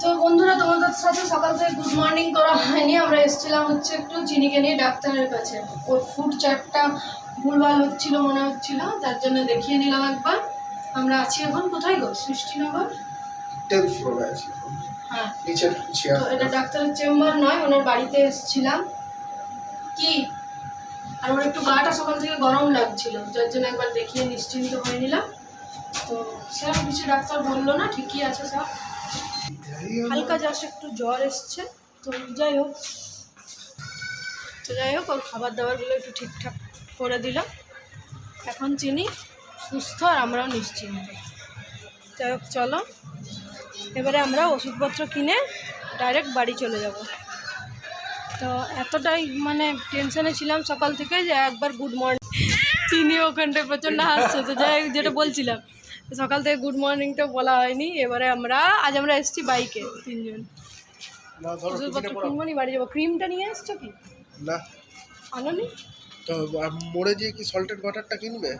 তো বন্ধুরা তোমাদের সাথে সকাল থেকে গুড মর্নিং করা হয়নি। আমরা এসেছিলাম হচ্ছে একটু চিনিকে নিয়ে ডাক্তারের কাছে। ওর ফুড চার্টটা ভুলভাল হচ্ছিল মনে হচ্ছিল তার জন্য দেখিয়ে নিলাম একবার। আমরা আছি এখন কোথায় গো? সৃষ্টিনগর? হ্যাঁ। তো এটা ডাক্তারের চেম্বার নয় ওনার বাড়িতে এসেছিলাম। কি? আর ওর একটু গাটা সকাল থেকে গরম লাগছিল যার জন্য একবার দেখিয়ে নিশ্চিন্ত হয়ে নিলাম। তো সেরকম কিছু ডাক্তার বলল না ঠিকই আছে সব। হালকা জাস্ট একটু জ্বর এসছে। তো যাই হোক তো যাই হোক, ওর খাবার দাবারগুলো একটু ঠিকঠাক করে দিলাম। এখন চিনি সুস্থ আর আমরাও নিশ্চিন্ত। যাই হোক, চলো। এবারে আমরা ওষুধপত্র কিনে ডাইরেক্ট বাড়ি চলে যাব। তো এতটাই মানে টেনশনে ছিলাম সকাল থেকে যে একবার গুড মর্নিং। চিনি ওখানটায় প্রচণ্ড হাসছে, তো যাই যেটা বলছিলাম। সকাল থেকে গুড মর্নিংটা বলা হয়নি এবারে আমরা আজ আমরা এসেছি বাইকে তিনজন। ওষুধপত্র কিনবো নি বাড়ি যাব। ক্রিমটা নিয়ে এসছো কি? না। আনোনি? তো মোড়ে যেয়ে কি সল্টেড বাটারটা কিনবে?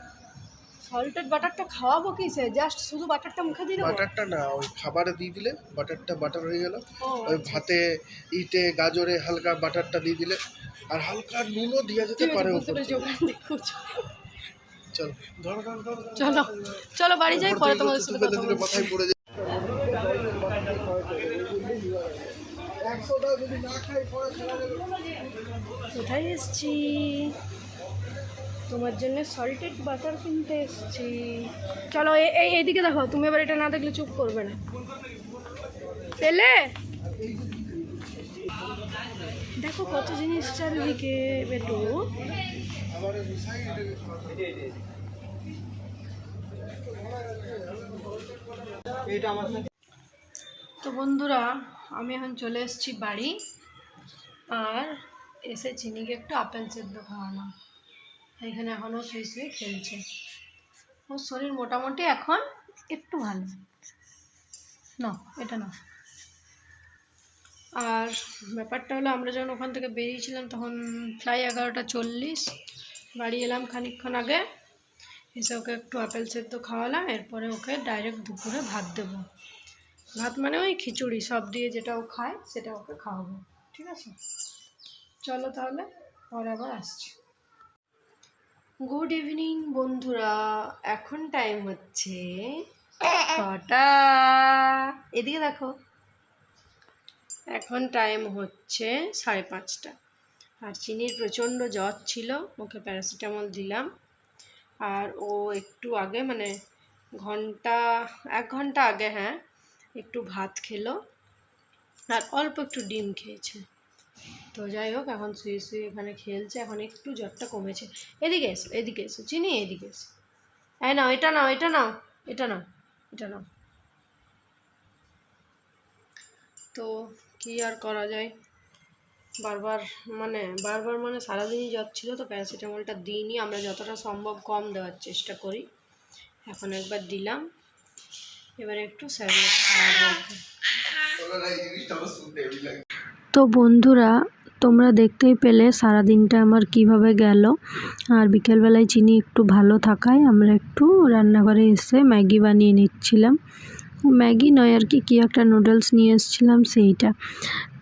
সল্টেড বাটারটা খাওয়াবো কি সে জাস্ট শুধু বাটারটা মুখে দিয়ে দেবো? বাটারটা না ওই খাবারে দিয়ে দিলে বাটারটা বাটার হয়ে গেল। ওই ভাতে ইটে গাজরে হালকা বাটারটা দিয়ে দিলে। আর হালকা নুনও দেওয়া যেতে পারে চল। চলো চলো বাড়ি যাই পরে তোমাদের সাথে কথা বলছি। কোথায় এসছি? তোমার জন্য সল্টেড বাটার কিনতে এসছি। চলো এই এইদিকে দেখো তুমি এবার এটা না দেখলে চুপ করবে না। পেলে? দেখো কত জিনিস চারিদিকে বেটু তো বন্ধুরা, আমি এখন চলে এসেছি বাড়ি, আর এসে চিনিকে একটু আপেল সেদ্ধ খাওয়ালাম এখানে এখনও শুয়ে শুয়ে খেলছে। ওর শরীর মোটামুটি এখন একটু ভালো। না, এটা না। আর ব্যাপারটা হলো আমরা যখন ওখান থেকে বেরিয়েছিলাম তখন প্রায় এগারোটা চল্লিশ, বাড়ি এলাম খানিকক্ষণ আগে। এসে ওকে একটু আপেল সেদ্ধ খাওয়ালাম, এরপরে ওকে ডাইরেক্ট দুপুরে ভাত দেবো। ভাত মানে ওই খিচুড়ি, সব দিয়ে যেটা ও খায় সেটা ওকে খাওয়াবো, ঠিক আছে? চলো তাহলে, পরে আবার আসছি। গুড ইভিনিং বন্ধুরা, এখন টাইম হচ্ছে কটা এদিকে দেখো। এখন টাইম হচ্ছে সাড়ে পাঁচটা। আর চিনির প্রচণ্ড জ্বর ছিল, ওকে প্যারাসিটামল দিলাম। আর ও একটু আগে মানে ঘণ্টা, এক ঘণ্টা আগে হ্যাঁ একটু ভাত খেলো। আর অল্প একটু ডিম খেয়েছে। তো যাই হোক, এখন শুয়ে শুয়ে এখানে খেলছে, এখন একটু জ্বরটা কমেছে। এদিকে এসো এদিকে এসো, চিনি এদিকে এসো। হ্যাঁ নাও, এটা নাও এটা নাও এটা নাও এটা নাও। তো কি আর করা যায়? বারবার মানে বারবার মানে সারাদিনই যাচ্ছিল তো প্যারাসিটামলটা দিইনি। আমরা যতটা সম্ভব কম দেওয়ার চেষ্টা করি। এখন একবার দিলাম। এবারে একটু তো বন্ধুরা, তোমরা দেখতেই পেলে সারা দিনটা আমার কীভাবে গেল। আর বিকেলবেলায় চিনি একটু ভালো থাকায় আমরা একটু রান্নাঘরে এসে ম্যাগি বানিয়ে নিচ্ছিলাম। ম্যাগি নয় আর কি কী একটা নুডলস নিয়ে এসেছিলাম সেইটা।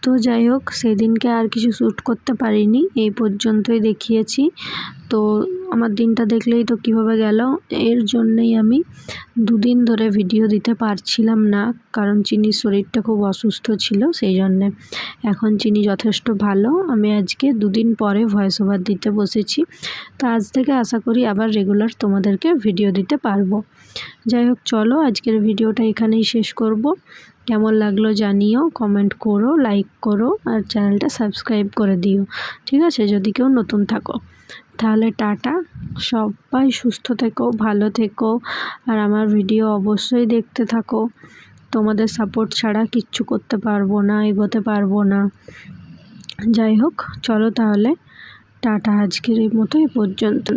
তো যাই হোক, সেদিনকে আর কিছু শ্যুট করতে পারিনি, এই পর্যন্তই দেখিয়েছি। তো আমার দিনটা দেখলেই তো কীভাবে গেল, এর জন্যই আমি দুদিন ধরে ভিডিও দিতে পারছিলাম না, কারণ চিনির শরীরটা খুব অসুস্থ ছিল, সেই জন্যে এখন চিনি যথেষ্ট ভালো। আমি আজকে দুদিন পরে ভয়েস ওভার দিতে বসেছি, তো আজ থেকে আশা করি আবার রেগুলার তোমাদেরকে ভিডিও দিতে পারব। যাই হোক, চলো আজকের ভিডিওটা এখানেই শেষ করব। কেমন লাগল জানিও কমেন্ট করো লাইক করো, আর চ্যানেলটা সাবস্ক্রাইব করে দিও। ঠিক আছে? যদি কেউ নতুন থাকো। তাহলে টাটা। সবাই সুস্থ থেকো, ভালো থেকো, আর আমার ভিডিও অবশ্যই দেখতে থাকো। তোমাদের সাপোর্ট ছাড়া কিচ্ছু করতে পারব না, এগোতে পারব না। যাই হোক, চলো তাহলে। টাটা আজকের এই মতো এই পর্যন্ত।